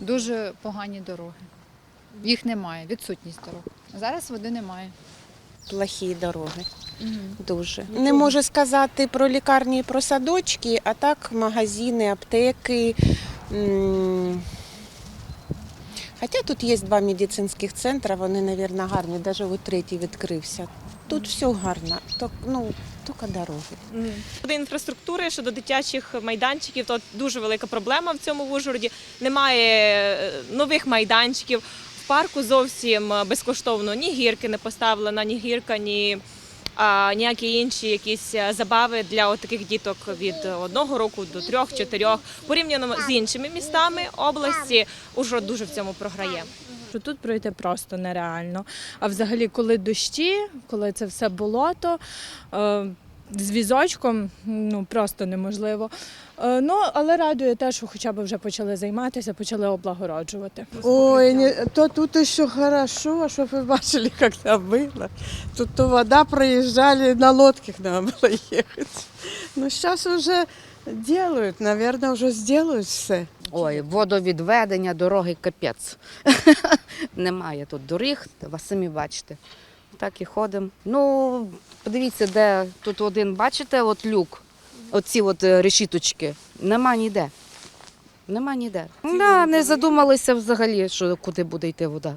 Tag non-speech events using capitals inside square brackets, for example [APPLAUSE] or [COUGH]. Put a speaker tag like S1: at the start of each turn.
S1: Дуже погані дороги. Їх немає, відсутність дорог. Зараз води немає.
S2: Плохі дороги. Дуже. Не можу сказати про лікарні і про садочки, а так магазини, аптеки. м. Хоча тут є два медицинських центри, вони, мабуть, гарні, навіть от третій відкрився. Тут все гарно, то, ну, тільки дороги.
S3: Щодо інфраструктури, щодо дитячих майданчиків, то дуже велика проблема в цьому в Ужгороді. Немає е, нових майданчиків. В парку зовсім е, безкоштовно ні гірки не поставлена, ні гірка, ні а, ніякі інші якісь е, забави для таких діток від одного року до трьох-чотирьох. Порівняно з іншими містами області, уже дуже в цьому програє.
S4: що тут пройти просто нереально. А взагалі, коли дощі, коли це все болото, е, з візочком ну просто неможливо. Е, Ну, але радує те, що хоча б вже почали займатися, почали облагороджувати.
S5: Ой, не, то тут еще хорошо, чтобы вы бачили, когда было. Тут то вода проезжали, на лодках надо было ехать. Но сейчас уже делают, наверное, уже сделают все.
S6: Ой, водовідведення, дороги капець. [LAUGHS] Немає тут доріг, ви самі бачите. Так і ходимо. Ну, подивіться, де тут один, бачите, от люк, оці от е, решіточки. Нема ніде. Нема ніде. Да, не задумалися взагалі, що куди буде йти вода.